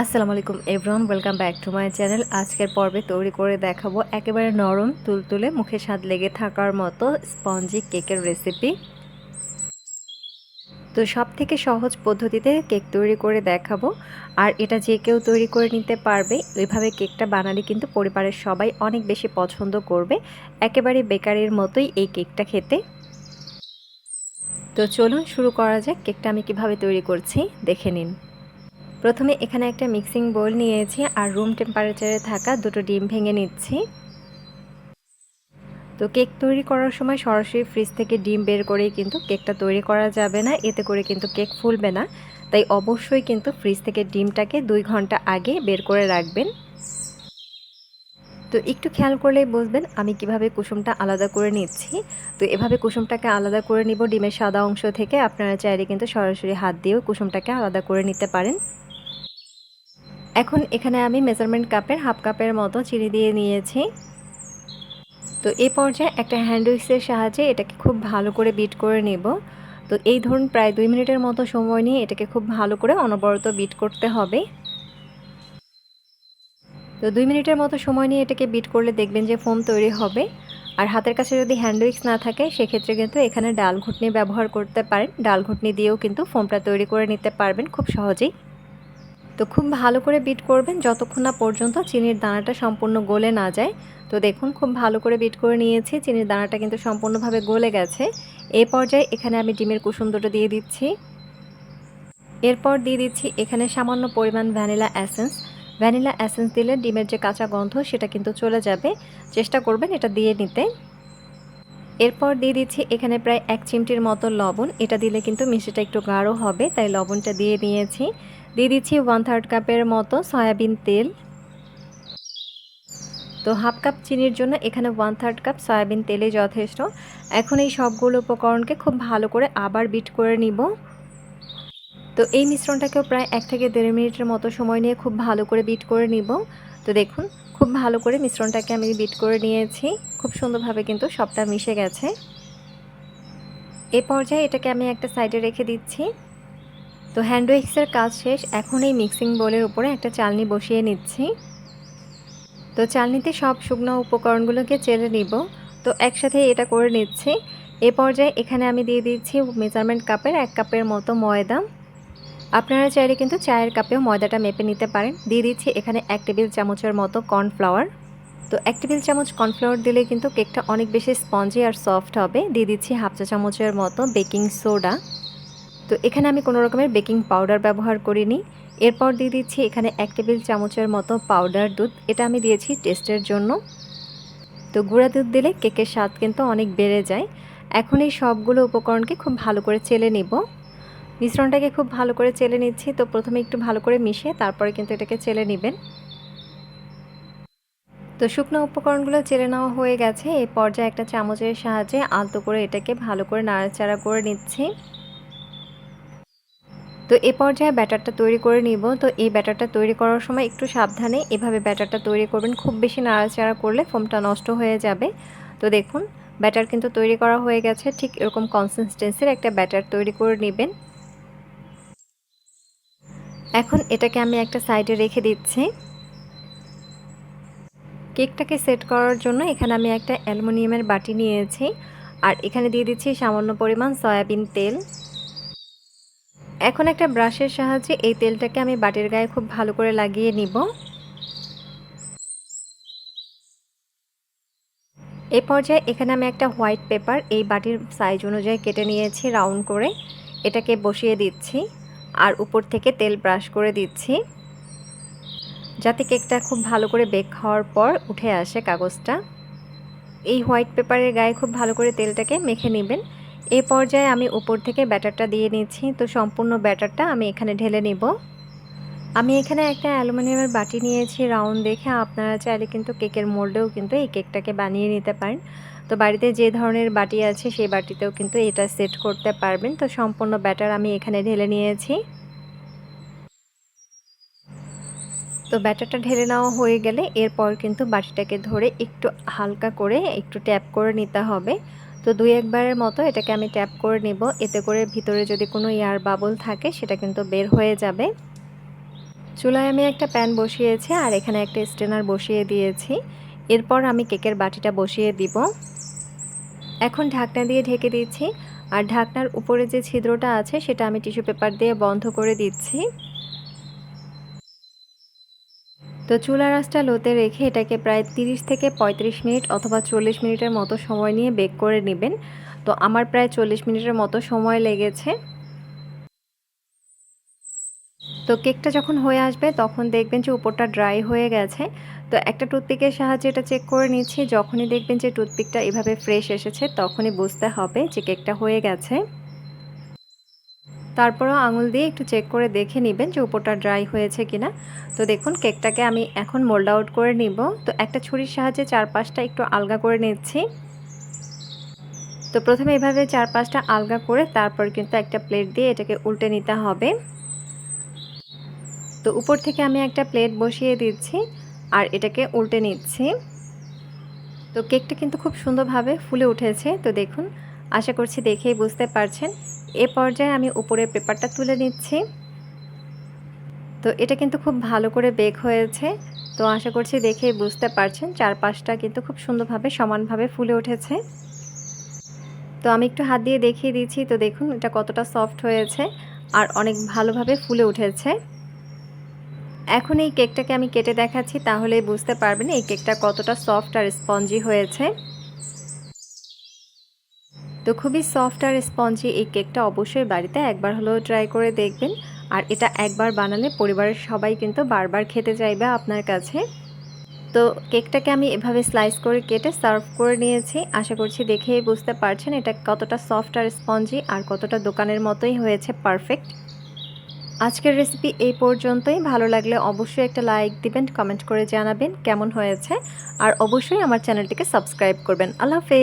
আসসালামু আলাইকুম everyone welcome back to my channel আজকের পর্বে তৈরি করে দেখাবো একেবারে নরম, তুলতুলে, মুখে স্বাদ লেগে থাকার মতো স্পঞ্জি কেকের রেসিপি তো সব থেকে সহজ পদ্ধতিতে কেক তৈরি করে দেখাবো, আর এটা যে কেউ তৈরি করে নিতে পারবে, ওইভাবে কেকটা বানালে কিন্তু পরিবারের সবাই অনেক বেশি পছন্দ করবে, একেবারে বেকারির মতোই এই কেকটা খেতে। তো চলুন শুরু করা যাক কেকটা আমি কীভাবে তৈরি করছি, দেখে নিন। প্রথমে এখানে একটা মিক্সিং বোল নিয়েছি আর রুম টেম্পারেচারে থাকা দুটো ডিম ভেঙে নিচ্ছি। তো কেক তৈরি করার সময় সরাসরি ফ্রিজ থেকে ডিম বের করেই কিন্তু কেকটা তৈরি করা যাবে না, এতে করে কিন্তু কেক ফুলবে না। তাই অবশ্যই কিন্তু ফ্রিজ থেকে ডিমটাকে দুই ঘণ্টা আগে বের করে রাখবেন। তো একটু খেয়াল করলেই বুঝবেন আমি কীভাবে কুসুমটা আলাদা করে নিচ্ছি। তো এভাবে কুসুমটাকে আলাদা করে নিব, ডিমের সাদা অংশ থেকে। আপনারা চাইলে কিন্তু সরাসরি হাত দিয়েও কুসুমটাকে আলাদা করে নিতে পারেন। এখন এখানে আমি মেজারমেন্ট কাপের হাফ কাপের মতো চিনি দিয়ে নিয়েছি। তো এই পর্যায়ে একটা হ্যান্ড উইক্সের সাহায্যে এটাকে খুব ভালো করে বিট করে নেব। তো এই ধরুন প্রায় দুই মিনিটের মতো সময় নিয়ে এটাকে খুব ভালো করে অনবরত বিট করতে হবে। তো দুই মিনিটের মতো সময় নিয়ে এটাকে বিট করলে দেখবেন যে ফোম তৈরি হবে। আর হাতের কাছে যদি হ্যান্ড উইক্স না থাকে, সেক্ষেত্রে কিন্তু এখানে ডাল ঘুটনি ব্যবহার করতে পারেন। ডাল ঘুটনি দিয়েও কিন্তু ফোমটা তৈরি করে নিতে পারবেন খুব সহজেই। তো খুব ভালো করে বিট করবেন যতক্ষণ না পর্যন্ত চিনির দানাটা সম্পূর্ণ গলে না যায়। তো দেখুন, খুব ভালো করে বিট করে নিয়েছি, চিনির দানাটা কিন্তু সম্পূর্ণভাবে গলে গেছে। এই পর্যায়ে এখানে আমি ডিমের কুসুম দুটো দিয়ে দিচ্ছি। এরপর দিয়ে দিচ্ছি এখানে সামান্য পরিমাণ ভ্যানিলা অ্যাসেন্স ভ্যানিলা অ্যাসেন্স দিলে ডিমের যে কাঁচা গন্ধ, সেটা কিন্তু চলে যাবে। চেষ্টা করবেন এটা দিয়ে নিতে। এরপর দিয়ে দিচ্ছি এখানে প্রায় এক চিমটির মতো লবণ। এটা দিলে কিন্তু মিষ্টিটা একটু গাঢ় হবে, তাই লবণটা দিয়ে নিয়েছি। দিয়ে দিচ্ছি ওয়ান থার্ড কাপের মতো সয়াবিন তেল। তো হাফ কাপ চিনির জন্য এখানে ওয়ান থার্ড কাপ সয়াবিন তেলে যথেষ্ট। এখন এই সবগুলো উপকরণকে খুব ভালো করে আবার বিট করে নিব। তো এই মিশ্রণটাকেও প্রায় এক থেকে দেড় মিনিটের মতো সময় নিয়ে খুব ভালো করে বিট করে নিব। তো দেখুন, খুব ভালো করে মিশ্রণটাকে আমি বিট করে নিয়েছি। খুব সুন্দরভাবে কিন্তু সবটা মিশে গেছে। এ পর্যায়ে এটাকে আমি একটা সাইডে রেখে দিচ্ছি। তো হ্যান্ড উইক্সের কাজ শেষ, এখন এই মিক্সিং বোলের উপরে একটা চালনি বসিয়ে নিচ্ছি। তো চালনিতে সব শুকনো উপকরণগুলোকে চেলে নিব। তো একসাথে এটা করে নিচ্ছি। এ পর্যায়ে এখানে আমি দিয়ে দিচ্ছি মেজারমেন্ট কাপের এক কাপের মতো ময়দা। আপনারা চাইলে কিন্তু চায়ের কাপেও ময়দাটা মেপে নিতে পারেন। দিয়ে দিচ্ছি এখানে এক টেবিল চামচের মতো কর্নফ্লাওয়ার তো এক টেবিল চামচ কর্নফ্লাওয়ার দিলে কিন্তু কেকটা অনেক বেশি স্পঞ্জি আর সফট হবে। দিয়ে দিচ্ছি হাফ চা চামচের মতো বেকিং সোডা তো এখানে আমি কোনো রকমের বেকিং পাউডার ব্যবহার করিনি। এরপর দিয়ে দিচ্ছি এখানে এক টেবিল চামচের মতো পাউডার দুধ। এটা আমি দিয়েছি টেস্টের জন্য। তো গুঁড়া দুধ দিলে কেকের স্বাদ কিন্তু অনেক বেড়ে যায়। এখন এই সবগুলো উপকরণকে খুব ভালো করে চেলে নিব। মিশ্রণটাকে খুব ভালো করে চেলে নিচ্ছি। তো প্রথমে একটু ভালো করে মিশিয়ে তারপরে কিন্তু এটাকে চেলে নেবেন। তো শুকনো উপকরণগুলো চেলে নেওয়া হয়ে গেছে। এই পর্যায়ে একটা চামচের সাহায্যে আলতো করে এটাকে ভালো করে নাড়াচাড়া করে নিচ্ছি। তো এ পর্যায়ে ব্যাটারটা তৈরি করে নিব। তো এই ব্যাটারটা তৈরি করার সময় একটু সাবধানে এভাবে ব্যাটারটা তৈরি করবেন। খুব বেশি নাড়াচাড়া করলে ফোমটা নষ্ট হয়ে যাবে। তো দেখুন, ব্যাটার কিন্তু তৈরি করা হয়ে গেছে। ঠিক এরকম কনসিস্টেন্সির একটা ব্যাটার তৈরি করে নেবেন। এখন এটাকে আমি একটা সাইডে রেখে দিচ্ছি। কেকটাকে সেট করার জন্য এখানে আমি একটা অ্যালুমিনিয়ামের বাটি নিয়েছি। আর এখানে দিয়ে দিচ্ছি সামান্য পরিমাণ সয়াবিন তেল। এখন একটা ব্রাশের সাহায্যে এই তেলটাকে আমি বাটির গায়ে খুব ভালো করে লাগিয়ে নিব। এ পর্যায়ে এখানে আমি একটা হোয়াইট পেপার, এই বাটির সাইজ অনুযায়ী কেটে নিয়েছি রাউন্ড করে। এটাকে বসিয়ে দিচ্ছি আর উপর থেকে তেল ব্রাশ করে দিচ্ছি। যাতে কেকটা খুব ভালো করে বেক হওয়ার পর উঠে আসে কাগজটা। এই হোয়াইট পেপারের গায়ে খুব ভালো করে তেলটাকে মেখে নেবেন। এই পর্যায়ে আমি উপর থেকে ব্যাটারটা দিয়ে নিচ্ছি। তো সম্পূর্ণ ব্যাটারটা আমি এখানে ঢেলে নিব। আমি এখানে একটা অ্যালুমিনিয়ামের বাটি নিয়েছি রাউন্ড দেখে। আপনারা চাইলে কিন্তু কেকের মোল্ডেও কিন্তু এই কেকটাকে বানিয়ে নিতে পারেন। তো বাড়িতে যে ধরনের বাটি আছে সেই বাটিতেও কিন্তু এটা সেট করতে পারবেন। তো সম্পূর্ণ ব্যাটার আমি এখানে ঢেলে নিয়েছি। তো ব্যাটারটা ঢেলে নেওয়া হয়ে গেলে এরপর কিন্তু বাটিটাকে ধরে একটু হালকা করে একটু ট্যাপ করে নিতে হবে। তো দুই একবারের মতো এটাকে আমি ট্যাপ করে নেব। এতে করে ভিতরে যদি কোনো এয়ার বাবল থাকে, সেটা কিন্তু বের হয়ে যাবে। চুলায় আমি একটা প্যান বসিয়েছি আর এখানে একটা স্টেনার বসিয়ে দিয়েছি। এরপর আমি কেকের বাটিটা বসিয়ে দিব। এখন ঢাকনা দিয়ে ঢেকে দিচ্ছি। আর ঢাকনার উপরে যে ছিদ্রটা আছে, সেটা আমি টিস্যু পেপার দিয়ে বন্ধ করে দিচ্ছি। তো চুলা রাসটা লোতে রেখে এটাকে প্রায় 30 থেকে 35 মিনিট অথবা চল্লিশ মিনিটের মতো সময় নিয়ে বেক করে নেবেন। তো আমার প্রায় চল্লিশ মিনিটের মতো সময় লেগেছে। তো কেকটা যখন হয়ে আসবে তখন দেখবেন যে উপরটা ড্রাই হয়ে গেছে। তো একটা টুথপিকের সাহায্যে এটা চেক করে নিচ্ছি। যখনই দেখবেন যে টুথপিকটা এভাবে ফ্রেশ এসেছে তখনই বুঝতে হবে যে কেকটা হয়ে গেছে। তারপরও আঙুল দিয়ে একটু চেক করে দেখে নেবেন যে উপরটা ড্রাই হয়েছে কিনা। তো দেখুন কেকটাকে আমি এখন মোল্ড আউট করে নিব। তো একটা ছুরির সাহায্যে চারপাশটা একটু আলগা করে নিচ্ছি। তো প্রথমে এভাবে চার পাঁচটা আলগা করে তারপর কিন্তু একটা প্লেট দিয়ে এটাকে উল্টে নিতে হবে। তো উপর থেকে আমি একটা প্লেট বসিয়ে দিচ্ছি আর এটাকে উল্টে নিচ্ছি। তো কেকটা কিন্তু খুব সুন্দরভাবে ফুলে উঠেছে। তো দেখুন আশা করছি দেখেই বুঝতে পারছেন। এ পর্যায়ে আমি উপরের পেপারটা তুলে নিচ্ছি। তো এটা কিন্তু খুব ভালো করে বেক হয়েছে। তো আশা করছি দেখেই বুঝতে পারছেন, চারপাশটা কিন্তু খুব সুন্দরভাবে, সমানভাবে ফুলে উঠেছে। তো আমি একটু হাত দিয়ে দেখিয়ে দিচ্ছি। তো দেখুন, এটা কতটা সফট হয়েছে আর অনেক ভালোভাবে ফুলে উঠেছে। এখন এই কেকটাকে আমি কেটে দেখাচ্ছি তাহলে বুঝতে পারবেন এই কেকটা কতটা সফট আর স্পঞ্জি হয়েছে। তো খুবই সফট আর স্পঞ্জি এই কেকটা অবশ্যই বাড়িতে একবার হলেও ট্রাই করে দেখবেন। আর এটা একবার বানালে পরিবারের সবাই কিন্তু বারবার খেতে চাইবে আপনার কাছে। তো কেকটাকে আমি এভাবে স্লাইস করে কেটে সার্ভ করে নিয়েছি। আশা করছি দেখেই বুঝতে পারছেন এটা কতটা সফট আর স্পঞ্জি আর কতটা দোকানের মতোই হয়েছে পারফেক্ট আজকের রেসিপি এই পর্যন্তই। ভালো লাগলে অবশ্যই একটা লাইক দিবেন কমেন্ট করে জানাবেন কেমন হয়েছে। আর অবশ্যই আমার চ্যানেলটিকে সাবস্ক্রাইব করবেন। আল্লাহ হাফেজ।